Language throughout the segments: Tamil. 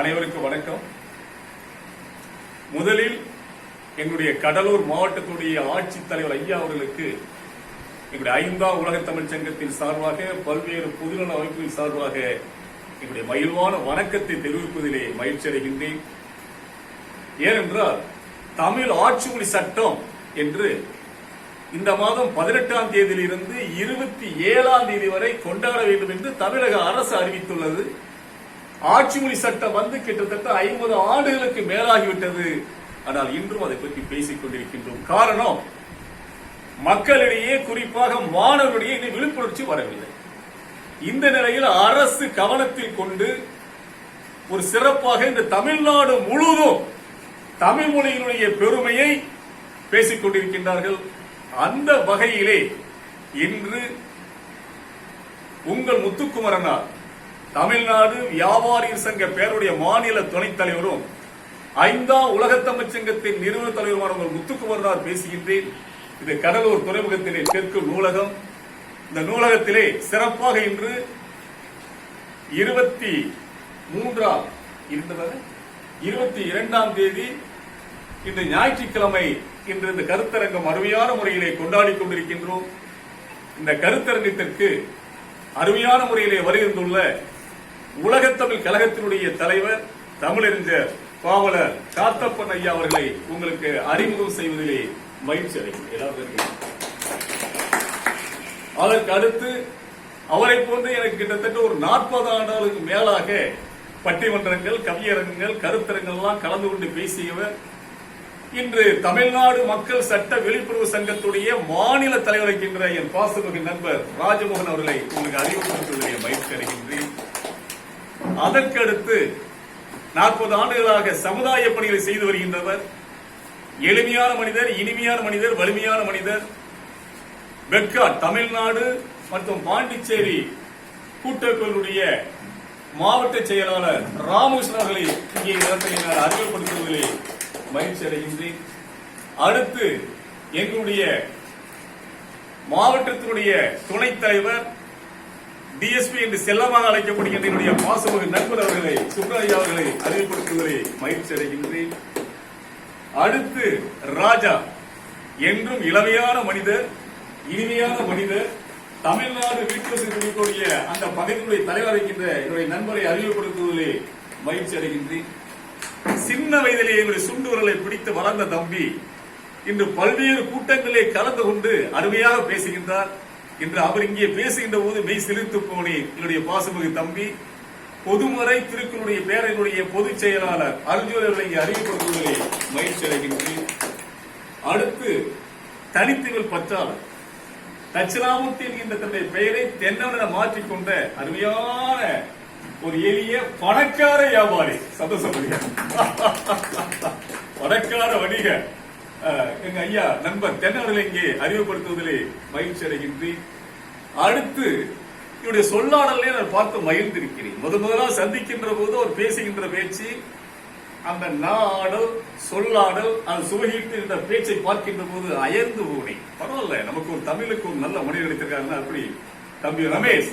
அனைவருக்கும் வணக்கம். முதலில் எங்களுடைய கடலூர் மாவட்டத்துடைய ஆட்சித்தலைவர் ஐயா அவர்களுக்கு எங்களுடைய ஐந்தாம் உலக தமிழ் சங்கத்தின் சார்பாக பல்வேறு பொதுநல அமைப்புகளின் சார்பாக எங்களுடைய மகிழ்வான வணக்கத்தை தெரிவிப்பதிலே மகிழ்ச்சி அடைகின்றேன். ஏனென்றால் தமிழ் ஆட்சி மொழி சட்டம் என்று இந்த மாதம் பதினெட்டாம் தேதியிலிருந்து இருபத்தி ஏழாம் தேதி வரை கொண்டாட வேண்டும் என்று தமிழக அரசு அறிவித்துள்ளது. ஆட்சி மொழி சட்டம் வந்து கிட்டத்தட்ட ஐம்பது ஆண்டுகளுக்கு மேலாகிவிட்டது. ஆனால் இன்றும் அதை பற்றி பேசிக் கொண்டிருக்கின்றோம். காரணம் மக்களிடையே குறிப்பாக மாணவர்களிடையே விழிப்புணர்ச்சி வரவில்லை. இந்த நிலையில் அரசு கவனத்தில் கொண்டு ஒரு சிறப்பாக இந்த தமிழ்நாடு முழுவதும் தமிழ் மொழியினுடைய பெருமையை பேசிக் கொண்டிருக்கின்றார்கள். அந்த வகையிலே இன்று உங்கள் முத்துக்குமரனார் தமிழ்நாடு வியாபாரி சங்க பேருடைய மாநில துணைத் தலைவரும் ஐந்தாம் உலகத்தமிழ் சங்கத்தின் நிறுவன தலைவருமான உங்கள் முத்துக்குமரனார் பேசுகின்றேன். இது கடலூர் துறைமுகத்திலே தெற்கு நூலகம். இந்த நூலகத்திலே சிறப்பாக இன்று இருபத்தி மூன்றாம் இருபத்தி இரண்டாம் தேதி இந்த ஞாயிற்றுக்கிழமை இன்று இந்த கருத்தரங்கம் அருமையான முறையிலே கொண்டாடி கொண்டிருக்கின்றோம். இந்த கருத்தரங்கத்திற்கு அருமையான முறையிலே வருகின்றுள்ள உலகத்தமிழ் கழகத்தினுடைய தலைவர் தமிழறிஞர் பாவலர் காத்தப்பன் ஐயா அவர்களை உங்களுக்கு அறிமுகம் செய்வதிலே மகிழ்ச்சி அடைகிறேன். எல்லாரும் அதற்கு அடுத்து அவரை போன்று எனக்கு கிட்டத்தட்ட ஒரு நாற்பது ஆண்டுகளுக்கு மேலாக பட்டிமன்றங்கள் கவியரங்கங்கள் கருத்தரங்கள் எல்லாம் கலந்து கொண்டு பேசியவர் இன்று தமிழ்நாடு மக்கள் சட்ட விழிப்புணர்வு சங்கத்துடைய மாநில தலைவர் என்கின்ற என் பாசமிகு நண்பர் ராஜமோகன் அவர்களை உங்களுக்கு அறிவுறுத்துவதிலே மகிழ்ச்சி அடைகின்றேன். அதற்கடுத்து நாற்பது ஆண்டுகளாக சமுதாய பணிகளை செய்து வருகின்றவர். எளிமையான மனிதர் இனிமையான மனிதர் வலிமையான மனிதர். பெக்காட் தமிழ்நாடு மற்றும் பாண்டிச்சேரி கூட்டங்களுடைய மாவட்ட செயலாளர் ராமகிருஷ்ணன் அவர்களை இங்கே இடத்தை நான் அறிமுகப்படுத்துவதிலே மகிழ்ச்சி அடைகின்றேன். அடுத்து எங்களுடைய மாவட்டத்தினுடைய துணைத் தலைவர் டிஎஸ்பி என்று செல்லமாக அழைக்கப்படுகின்ற என்னுடைய பாசமிகு நண்பர் அவர்களை சுப்ராயா அவர்களை அறிவிப்படுத்துவதை மகிழ்ச்சி அடைகின்றேன். அடுத்து ராஜா என்றும் இளமையான மனிதர் இனிமையான மனிதர் தமிழ்நாடு வீட்டு குழுக்களுடைய அந்த பகுதியினுடைய தலைவர் இருக்கின்ற என்னுடைய நண்பரை அறிவுப்படுத்துவதிலே மகிழ்ச்சி அடைகின்றேன். சின்ன வயதிலே என்னுடைய சுண்டுவர்களை பிடித்து வளர்ந்த தம்பி இன்று பல்வேறு கூட்டங்களிலே கலந்து கொண்டு அருமையாக பேசுகின்றார். இன்று அவர் இங்கே பேசுகின்ற போது மெய் சிலிர்த்து போனேன் என்னுடைய பாசமிகு தம்பி பொதுமறை திருக்குறளுடைய பேரனுடைய பொதுச் செயலாளர் அர்ஜுன் அவர்களை இங்கே அறிவிப்படுத்துவதிலே மகிழ்ச்சி அடைகின்றேன். அடுத்து தனித்துகள் பற்றாளர். தட்சிணாமூர்த்தி என்கின்ற தன்னுடைய பெயரை தென்னவன மாற்றிக்கொண்ட அருமையான ஒரு எளிய பணக்கார வியாபாரி சந்தோஷப்படுக பணக்கார வணிக அஹ், எங்க ஐயா நண்பர் தென்னவர்களை இங்கே அறிமுகப்படுத்துவதிலே மகிழ்ச்சி அடைகின்றேன். அடுத்து இவருடைய சொல்லாடலே நான் பார்த்து மகிழ்ந்திருக்கிறேன். முதன் முதலாக சந்திக்கின்ற போது அவர் பேசுகின்ற பேச்சு அந்த நாடல் சொல்லாடல் அது சுவகிட்டு என்ற பேச்சை பார்க்கின்ற போது அயர்ந்து போனேன். பரவாயில்ல நமக்கு ஒரு தமிழுக்கு ஒரு நல்ல மொழி எடுத்திருக்காருன்னா அப்படி தம்பி ரமேஷ்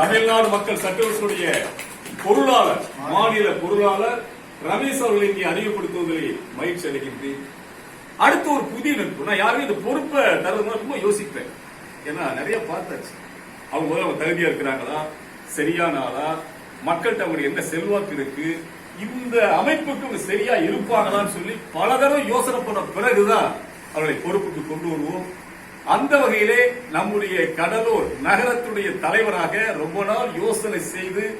தமிழ்நாடு மக்கள் சட்டவர்களுடைய பொருளாளர் மாநில பொருளாளர் ரமேஷ் அவர்களை இங்கே அறிமுகப்படுத்துவதிலே மகிழ்ச்சி அடைகின்றேன். அடுத்து ஒரு புதிய நட்பு. நான் யாருமே இந்த பொறுப்பை தருவது ரொம்ப யோசிப்பேன். ஏன்னா நிறைய பார்த்தாச்சு. அவங்க முதல்ல அவங்க தகுதியா இருக்கிறாங்களா? சரியான ஆளா? மக்கள்கிட்ட அவங்களுக்கு என்ன செல்வாக்கு இருக்கு? இந்த அமைப்புக்கு அவங்க சரியா இருப்பாங்களான்னு சொல்லி பல தடவை யோசனை பண்ண பிறகுதான் அவர்களை பொறுப்புக்கு கொண்டு வருவோம். அந்த வகையிலே நம்முடைய கடலூர் நகரத்துடைய தலைவராக ரொம்ப நாள் யோசனை செய்து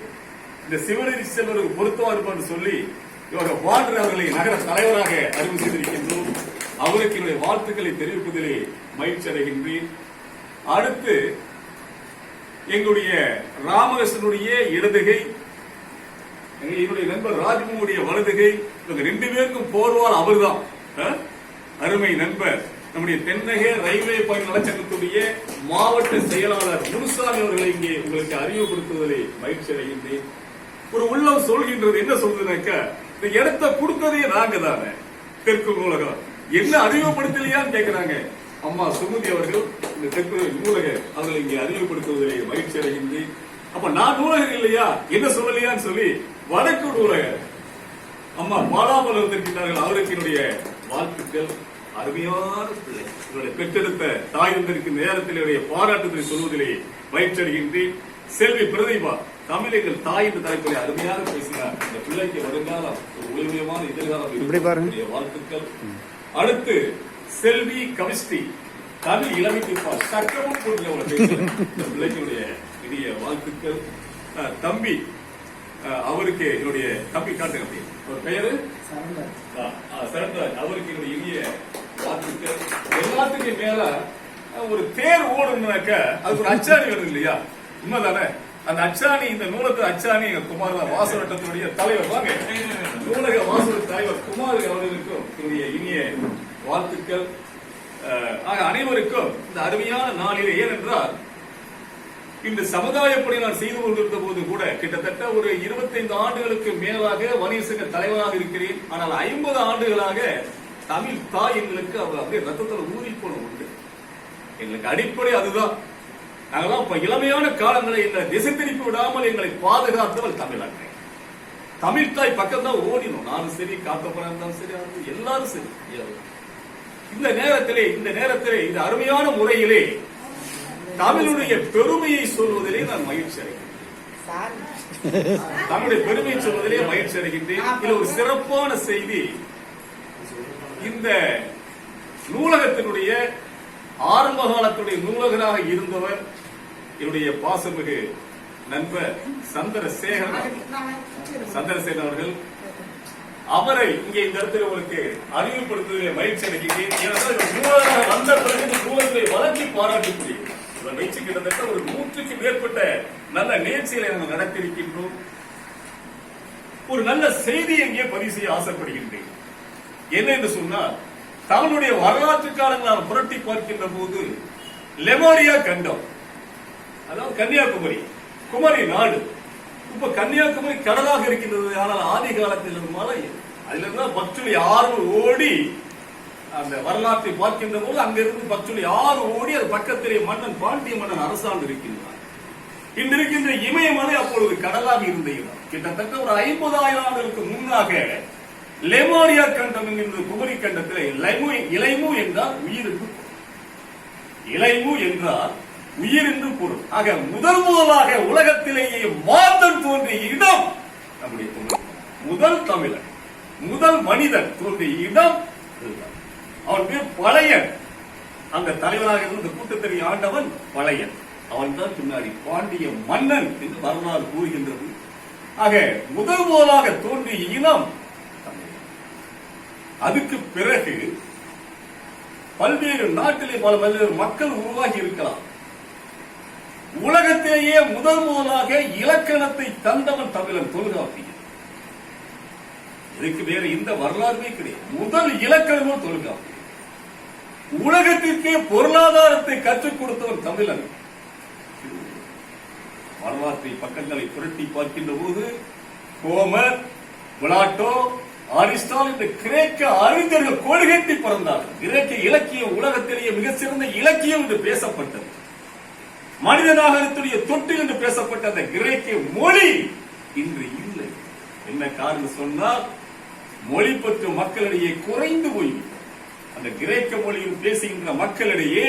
இந்த சிவநெறி செல்வருக்கு பொருத்தமா இருப்பான்னு சொல்லி இவங்க வாழ்றவர்களை அவர்களை நகர தலைவராக அறிவு செய்திருக்கின்றோம். அவருக்கு என்னுடைய வாழ்த்துக்களை தெரிவிப்பதிலே மகிழ்ச்சி அடைகின்றேன். அடுத்து எங்களுடைய ராமகிருஷ்ணனுடைய இடதுகை என்னுடைய நண்பர் ராஜ்மோனுடைய வலதுகை இவங்க ரெண்டு பேருக்கும் போர்வால் அவர்தான். அருமை நண்பர் நம்முடைய தென்னக ரயில்வே பயண நலச்சங்கத்துடைய மாவட்ட செயலாளர் முனுசாமி அவர்களை இங்கே உங்களுக்கு அறிமுகப்படுத்துவதிலே மகிழ்ச்சி அடைகின்றேன். ஒரு உள்ளம் சொல்கின்றது என்ன சொல்றதுனாக்க இந்த இடத்தை கொடுத்ததே நாங்க தானே தெற்கு நூலகம். என்ன அறிமுகப்படுத்தலையான்னு கேட்கிறாங்க அம்மா சுமதி அவர்கள் இந்த தெற்கு நூலக அவர்களை இங்கே அறிமுகப்படுத்துவதிலே மகிழ்ச்சி அடைகின்றேன். அப்ப நான் நூலகர் இல்லையா? என்ன சொல்லலையான்னு சொல்லி வடக்கு நூலகர் அம்மா பாலாமல் வந்திருக்கிறார்கள் அவருக்கு என்னுடைய வாழ்த்துக்கள். அருமையான பிள்ளை. இவருடைய பெற்றெடுத்த தாய் வந்திருக்கும் நேரத்தில் என்னுடைய பாராட்டுதலை சொல்வதிலே பயிற்சடைகின்றேன் செல்வி பிரதிபா தமிழர்கள் தாய் என்ற தலைப்பிலே அருமையாக பேசினார். இந்த பிள்ளைக்கு வருங்காலம் ஒரு ஒளிமயமான எதிர்காலம் வாழ்த்துக்கள். அடுத்து செல்வி கமிஸ்ட்ரி தமிழ் அவளை பேசுறேன். இந்த பிள்ளைகளுடைய இனிய வாழ்த்துக்கள். தம்பி அவருக்கு என்னுடைய தம்பி காட்டுங்க அப்படி. அவர் பெயரு? சரண்ராஜ். அவருக்கு என்னுடைய இனிய வாழ்த்துக்கள். எல்லாத்துக்கும் மேல ஒரு தேர் ஓடணும்னாக்க அதுக்கு ஒரு அச்சாணி வருது இல்லையா? உண்மைதானே? அந்த அச்சாணி இந்த நூலகத்து அச்சாணி குமார் தான் வாசவட்டத்தினுடைய தலைவர். வாங்க. நூலக வாசவ தலைவர் குமார் அவர்களுக்கும் என்னுடைய இனிய வாழ்த்துக்கள். ஆக அனைவருக்கும் இந்த அருமையான நாளிலே ஏனென்றால் இந்த சமுதாய பணி நான் செய்து கொண்டிருந்த போது கூட கிட்டத்தட்ட ஒரு 25 ஆண்டுகளுக்கு மேலாக வணிக சங்க தலைவராக இருக்கிறேன். ஆனால் ஐம்பது ஆண்டுகளாக தமிழ் தாய் எங்களுக்கு அவர் அப்படியே ரத்தத்தில் ஊறி போன உண்டு. எங்களுக்கு அடிப்படை அதுதான். நாங்களாம் இப்ப இளமையான காலங்களை எங்களை திசை திருப்பி விடாமல் எங்களை பாதுகாத்தவள் தமிழர்கள் தமிழ் தாய் பக்கம் தான் ஓடினோம். நானும் சரி காத்தப்படம் இருந்தாலும் சரி அது எல்லாரும் சரி. இந்த நேரத்திலே இந்த நேரத்திலே இந்த அருமையான முறையிலே தமிழுடைய பெருமையை சொல்வதிலே நான் மகிழ்ச்சி அடைகிறேன். தமிழுடைய பெருமையை சொல்வதிலே மகிழ்ச்சி அடைகின்றேன். இதுல ஒரு சிறப்பான செய்தி. இந்த நூலகத்தினுடைய ஆரம்ப காலத்துடைய நூலகராக இருந்தவர் என்னுடைய பாசமிகு நண்பர் சந்திரசேகரன் சந்திரசேகர் சந்திரசேகரன் அவர்கள் அவரை இங்கே இந்த இடத்துல உங்களுக்கு அறிமுகப்படுத்துவதில் மகிழ்ச்சி அடைக்கிறேன் ஏனென்றால் இவர் வந்த பிறகு இந்த வளர்ச்சி பாராட்டக்கூடிய இவர் கிட்டத்தட்ட ஒரு நூற்றுக்கு மேற்பட்ட நல்ல நிகழ்ச்சிகளை நாங்கள் நடத்தியிருக்கின்றோம். ஒரு நல்ல செய்தி இங்கே பதிவு செய்ய ஆசைப்படுகின்றேன். என்ன என்று சொன்னால் தமிழுடைய வரலாற்று காலங்கள் நாம் புரட்டி பார்க்கின்ற போது லெமோரியா கண்டம். அதாவது கன்னியாகுமரி குமரி நாடு. இப்ப கன்னியாகுமரி கடலாக இருக்கின்றது. ஆனால் ஆதி காலத்தில் மலை. அதுல தான் பக்துளி ஆறு ஓடி அந்த வரலாற்றை பார்க்கின்ற போது அங்கிருந்து பக்துளி ஆறு ஓடி அது பக்கத்திலே மன்னன் பாண்டிய மன்னன் அரசாண்டு இருக்கின்றார் இன்று இருக்கின்ற இமயமலை அப்பொழுது கடலாக இருந்த இடம். கிட்டத்தட்ட ஒரு ஐம்பதாயிரம் ஆண்டுகளுக்கு முன்னாக லெமோரியா கண்டம் என்கின்ற குமரி கண்டத்தில் இலைமு இலைமு என்றால் உயிருக்கு இலைமு என்றால் உயிர் என்று பொருள் ஆக முதல் முதலாக உலகத்திலேயே மாந்தன் தோன்றிய இடம் நம்முடைய தமிழ். முதல் தமிழன் முதல் மனிதன் தோன்றிய இடம் அவன் பேர் பழையன். அந்த தலைவராக இருந்த கூட்டத்தறி ஆண்டவன் பழையன். அவன் தான் பின்னாடி பாண்டிய மன்னன் என்று வரலாறு கூறுகின்றது. ஆக முதல் முதலாக தோன்றிய இனம் அதுக்கு பிறகு பல்வேறு நாட்டிலே பல பல்வேறு மக்கள் உருவாகி இருக்கலாம். உலகத்திலேயே முதல் முதலாக இலக்கணத்தை தந்தவன் தமிழன் தொல்காப்பியன் இதுக்கு வேற இந்த வரலாறுமே கிடையாது. முதல் இலக்கணமும் தொல்காப்பியன் உலகத்திற்கே பொருளாதாரத்தை கற்றுக் கொடுத்தவன் தமிழன். வரலாற்றை பக்கங்களை புரட்டி பார்க்கின்ற போது கோமர் பிளாட்டோ அரிஸ்டால் என்ற கிரேக்க அறிஞர்கள் கொள்கைட்டி பிறந்தார்கள். கிரேக்க இலக்கியம் உலகத்திலேயே மிக சிறந்த இலக்கியம் என்று பேசப்பட்டது. மனிதநாகரத்துடைய தொட்டு என்று பேசப்பட்ட அந்த கிரேக்க மொழி இன்று இல்லை. என்ன காரணம் சொன்னால் மொழி பற்று மக்களிடையே குறைந்து போய்விட்டது அந்த கிரேக்க மொழியில் பேசுகின்ற மக்களிடையே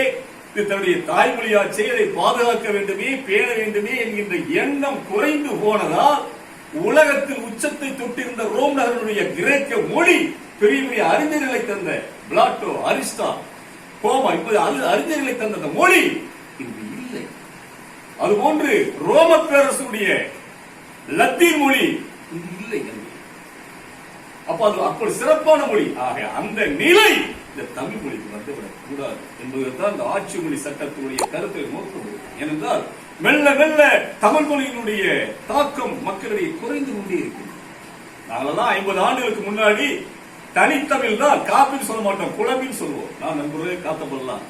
தன்னுடைய தாய்மொழியா செயலை பாதுகாக்க வேண்டுமே பேண வேண்டுமே என்கின்ற எண்ணம் குறைந்து போனதால் உலகத்தில் உச்சத்தை தொட்டிருந்த ரோம் நகரனுடைய கிரேக்க மொழி பெரிய பெரிய அறிஞர்களை தந்த பிளாட்டோ அரிஸ்டா கோமா இப்போது அறிஞர்களை தந்த அந்த மொழி அதுபோன்று ரோம பேரரசுடைய லத்தீன் மொழி இல்லை அப்ப அது அப்படி சிறப்பான மொழி. ஆக அந்த நிலை இந்த தமிழ் மொழிக்கு வந்துவிடக் கூடாது என்பதுதான் இந்த ஆட்சி மொழி சட்டத்தினுடைய கருத்தை நோக்கம் ஏனென்றால் மெல்ல மெல்ல தமிழ் மொழியினுடைய தாக்கம் மக்களிடையே குறைந்து கொண்டே இருக்கிறது. நாங்களெல்லாம் ஐம்பது ஆண்டுகளுக்கு முன்னாடி தனித்தமிழ் தான் காப்பின்னு சொல்ல மாட்டோம் குழம்பின்னு சொல்லுவோம் நான் நண்பர்களே காத்தப்படலாம்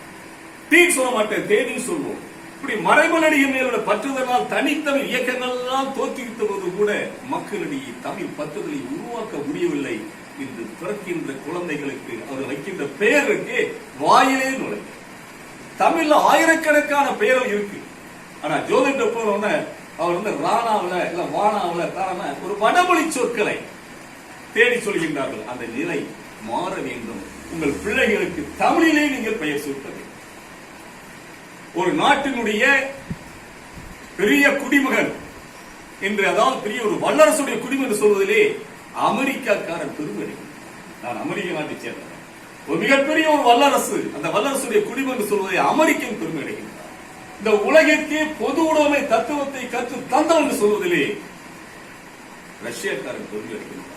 டீ சொல்ல மாட்டேன் தேடின்னு சொல்லுவோம் இப்படி மறைமலடிய மேலோட பற்றுதலால் தனித்தமிழ் இயக்கங்கள் எல்லாம் தோற்றுவித்த போது கூட மக்களிடையே தமிழ் பற்றுதலை உருவாக்க முடியவில்லை என்று பிறக்கின்ற குழந்தைகளுக்கு அவர் வைக்கின்ற பெயருக்கு வாயிலே நுழை. தமிழ்ல ஆயிரக்கணக்கான பெயர்கள் இருக்கு. ஆனா ஜோதிட போன அவர் வந்து ராணாவுல இல்ல வானாவுல தான ஒரு வடமொழி சொற்களை தேடி சொல்கின்றார்கள். அந்த நிலை மாற வேண்டும். உங்கள் பிள்ளைகளுக்கு தமிழிலே நீங்கள் பெயர் சூட்ட வேண்டும். ஒரு நாட்டினுடைய பெரிய குடிமகன் என்று அதாவது பெரிய ஒரு வல்லரசுடைய குடிமகன் சொல்வதிலே அமெரிக்காக்காரன் பெருமை. நான் அமெரிக்க நாட்டை சேர்ந்தவன். ஒரு மிகப்பெரிய ஒரு வல்லரசு அந்த வல்லரசுடைய குடிமகன் சொல்வதை அமெரிக்கன் பெருமை அடைகின்றார் இந்த உலகிற்கு பொது உடைமை தத்துவத்தை கற்று தந்தவன் என்று சொல்வதிலே ரஷ்யாக்காரன் பெருமை அடைகின்றார்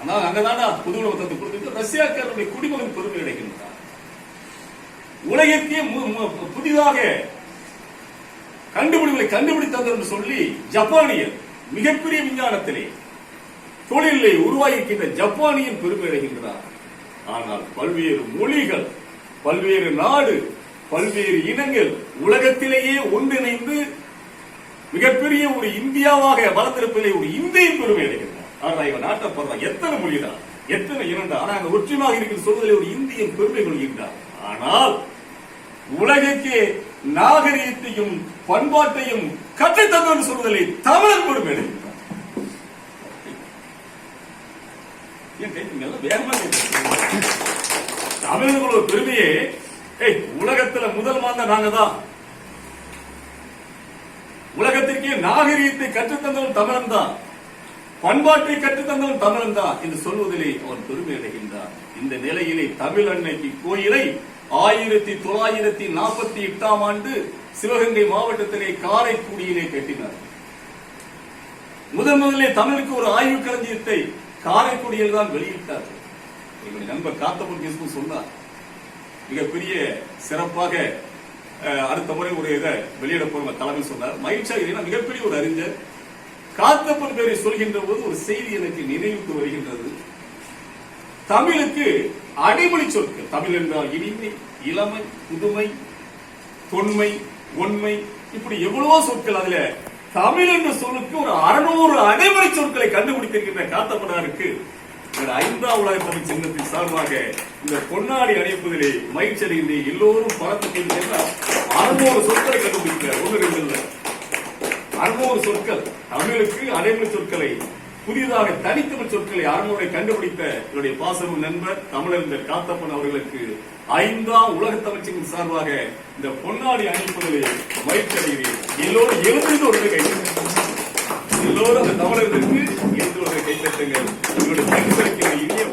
ஆனால் அங்கதான பொது உடைமை தத்துவம் கொடுத்து ரஷ்யாக்காரனுடைய குடிமகன் பெருமை அடைகின்றார் உலகிற்கே மு- மு- புதிதாக கண்டுபிடிப்புகளை கண்டுபிடித்தது என்று சொல்லி ஜப்பானியர் மிகப்பெரிய விஞ்ஞானத்திலே தொழிலை உருவாகிக்கின்ற ஜப்பானியன் பெருமை அடைகின்றார். ஆனால் பல்வேறு மொழிகள் பல்வேறு நாடு பல்வேறு இனங்கள் உலகத்திலேயே ஒன்றிணைந்து மிகப்பெரிய ஒரு இந்தியாவாக வளர்ந்திருப்பதிலே ஒரு இந்திய பெருமை அடைகின்றார். ஆனால் இவன் நாட்டப்படுறான் எத்தனை மொழிதான்? எத்தனை இரண்டு ஆனால் அங்க ஒற்றுமையாக இருக்கிற சொல்வதிலே ஒரு இந்தியன் பெருமை கொள்கின்றார். ஆனால் உலகிற்கு நாகரீகத்தையும் பண்பாட்டையும் கற்றுத்தந்தோம் சொல்வதில்லை தமிழர் பெருமை அடைகின்றார் தமிழர்களோட பெருமையே ஏய் உலகத்துல முதல் மாந்த நாங்க தான் உலகத்திற்கே நாகரீகத்தை கற்றுத்தந்தவன் தமிழன் தான் பண்பாட்டை கற்றுத்தந்தவன் தமிழன் தான் என்று சொல்வதிலே அவன் பெருமை அடைகின்றார் இந்த நிலையிலே தமிழ் அன்னைக்கு கோயிலை ஆயிரத்தி தொள்ளாயிரத்தி நாற்பத்தி எட்டாம் ஆண்டு சிவகங்கை மாவட்டத்திலே காரைக்குடியிலே கட்டினார். முதன் முதலே தமிழுக்கு ஒரு ஆய்வு களஞ்சியத்தை காரைக்குடியில் தான் வெளியிட்டார். எங்களுடைய நண்பர் காத்தபுர் கேசு சொன்னார். மிகப்பெரிய சிறப்பாக அஹ், அடுத்த முறை ஒரு இதை வெளியிட போற தலைமை சொன்னார். மகிழ்ச்சியாக மிகப்பெரிய ஒரு அறிஞர். காத்தப்பன் பேரை சொல்கின்ற போது ஒரு செய்தி எனக்கு நினைவுக்கு வருகின்றது. தமிழுக்கு அடிமொழி சொற்கள். தமிழ் என்றால் இனிமை இளமை புதுமை தொன்மை ஒன்மை இப்படி எவ்வளவோ சொற்கள் அதுல. தமிழ் என்ற சொல்லுக்கு ஒரு அறுநூறு அடைமொழி சொற்களை கண்டுபிடித்திருக்கின்ற காத்தப்பனாருக்கு ஐந்தாம் உலக தமிழ் சின்னத்தின் சார்பாக இந்த பொன்னாடி அணைப்பதிலே மகிழ்ச்சி அடைந்து எல்லோரும் பலத்தை அறுநூறு சொற்களை கண்டுபிடிக்கிறார். ஒன்று ரெண்டு அறுநூறு சொற்கள். தமிழுக்கு அடைமொழி சொற்களை புதிதாக தனித்தமிழ் சொற்களை அறுநூறை கண்டுபிடித்த என்னுடைய பாசமும் நண்பர் தமிழறிஞர் காத்தப்பன் அவர்களுக்கு ஐந்தாம் உலக தமிழ்ச்சியின் சார்பாக இந்த பொன்னாடி அணிப்பதிலே மகிழ்ச்சி அடைகிறேன் எல்லோரும் எழுந்து ஒரு கை எல்லோரும் அந்த தமிழர்களுக்கு எழுந்து ஒரு கைத்தட்டுங்கள் உங்களுடைய பரிசளிக்கிற இனிய